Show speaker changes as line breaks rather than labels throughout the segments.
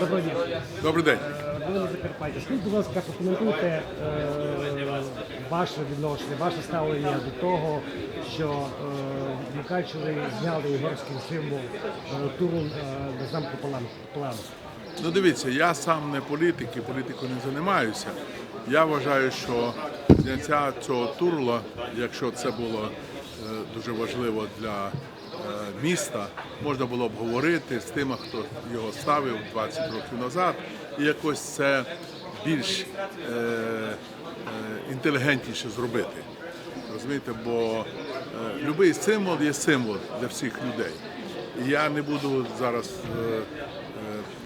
Доброго дня.
Добрий день.
Ви на Закарпаття. Скажіть, будь ласка, прокоментуйте е, ваше відношення, ваше ставлення до того, що е, Мукачеві зняли угорський символ е, Турун е, на замку Палан. Палан.
Ну дивіться, я сам не політик і політикою не займаюся. Я вважаю, що зняття цього турла, якщо це було е, дуже важливо для міста, можна було б говорити з тими, хто його ставив 20 років назад, і якось це більш е, е, інтелігентніше зробити. Розумієте, бо е, будь-який символ є символ для всіх людей. І я не буду зараз е, е,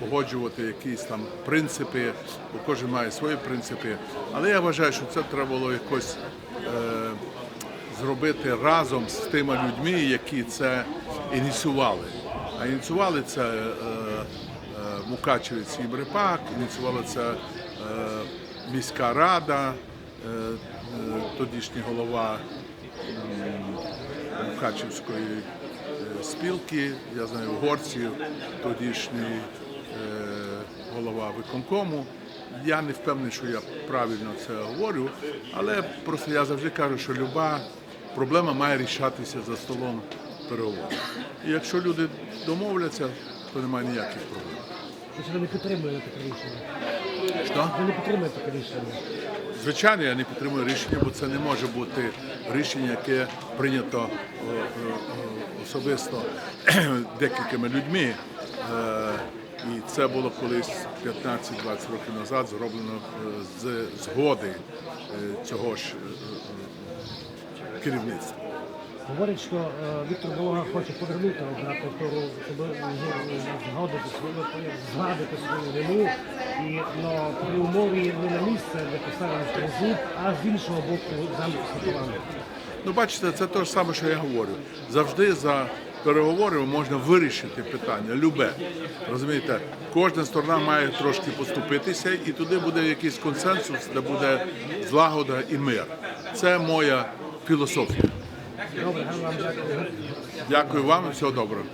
погоджувати якісь там принципи, бо кожен має свої принципи. Але я вважаю, що це треба було якось е, зробити разом з тими людьми, які це ініціювали. А ініціювали це е, е, Мукачевець і Брипак, ініціювала це е, міська рада, е, е, тодішній голова м, Мукачевської е, спілки, я знаю угорців, тодішній е, голова виконкому. Я не впевнений, що я правильно це говорю, але просто я завжди кажу, що люба проблема має рішатися за столом переговорів. І якщо люди домовляться, то немає ніяких проблем.
Тобто ви не підтримуєте таке рішення?
Що?
Ви не підтримуєте таке рішення?
Звичайно, я не підтримую рішення, бо це не може бути рішення, яке прийнято о, о, особисто декількома людьми. Е, І це було колись 15-20 років назад зроблено е, з згоди е, цього ж е, е, керівництва.
Говорять, що е, Віктор Волога хоче повернути обратно туру, щоб згадати свою згадати свою вину, і но при умові не на місце, де поставили тризуб, а з іншого боку замку Сатовану.
Ну, бачите, це те ж саме, що я говорю. Завжди за переговорами можна вирішити питання, любе. Розумієте, кожна сторона має трошки поступитися, і туди буде якийсь консенсус, де буде злагода і мир. Це моя
вам дякую.
Вам всього доброго.